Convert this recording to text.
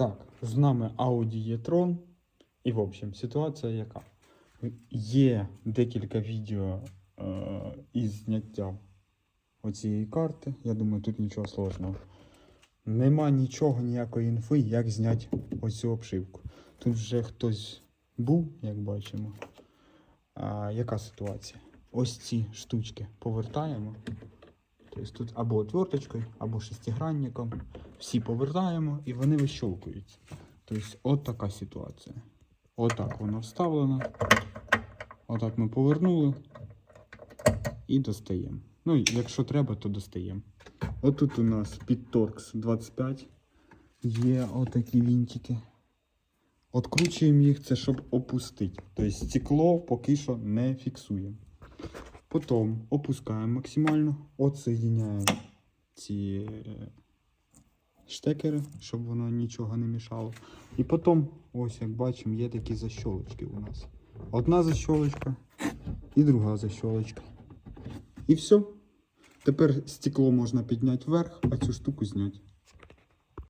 Так, з нами Audi e-tron. І, в общем, ситуація яка? Є декілька відео е, із зняття оцієї карти. Я думаю, тут нічого сложного. Нема нічого, ніякої інфи, як зняти оцю обшивку. Тут вже хтось був, як бачимо. А, яка ситуація? Ось ці штучки повертаємо. Тобто тут або отверточкою, або шестигранником. Всі повертаємо і вони вищолкуються. Тобто, от така ситуація. Отак воно вставлено. Отак ми повернули і достаємо. Ну, якщо треба, то достаємо. Отут у нас під торкс 25 є отакі вінтики. Откручуємо їх, це щоб опустити. Тобто стекло поки що не фіксуємо. Потім опускаємо максимально, отсоединяємо ці е, штекери, щоб воно нічого не мішало. І потім, ось як бачимо, є такі защолочки у нас. Одна защолочка і друга защолочка. І все. Тепер стекло можна підняти вверх, а цю штуку зняти.